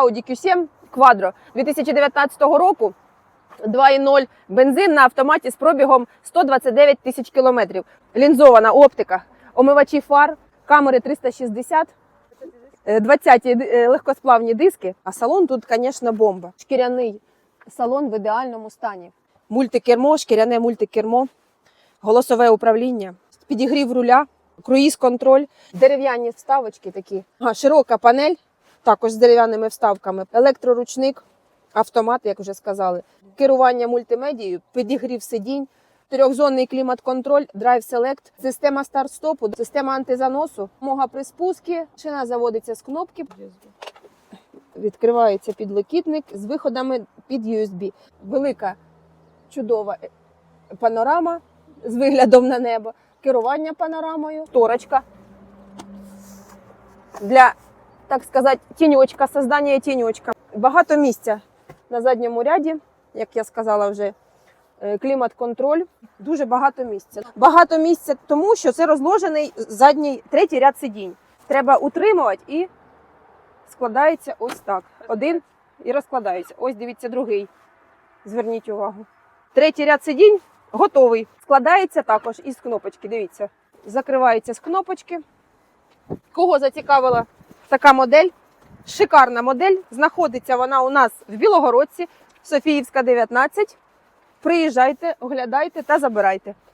Audi Q7 Quattro 2019 року. 2,0 бензин на автоматі з пробігом 129 тисяч кілометрів. Лінзована оптика, омивачі фар, камери 360, е, 20 е, легкосплавні диски. А салон тут, звісно, бомба. Шкіряний салон в ідеальному стані. Мультикермо, шкіряне мультикермо, голосове управління, підігрів руля, круїз-контроль, дерев'яні вставочки такі, ага, широка панель, також з дерев'яними вставками, електроручник, автомат, як вже сказали, керування мультимедією, підігрів сидінь, трьохзонний клімат-контроль, драйв селект, система старт-стопу, система антизаносу, мога при спуску, шина заводиться з кнопки. Відкривається підлокітник з виходами під USB. Велика чудова панорама з виглядом на небо, керування панорамою, торочка для, так сказати, тіньочка, создання тіньочка. Багато місця на задньому ряді, як я сказала вже, е, клімат-контроль, дуже багато місця. Багато місця тому, що це розложений задній третій ряд сидінь. Треба утримувати і складається ось так. Один і розкладається. Ось дивіться, другий. Зверніть увагу. Третій ряд сидінь готовий. Складається також із кнопочки. Дивіться, закривається з кнопочки. Кого зацікавила така модель? Шикарна модель. Знаходиться вона у нас в Білогородці, Софіївська, 19. Приїжджайте, оглядайте та забирайте.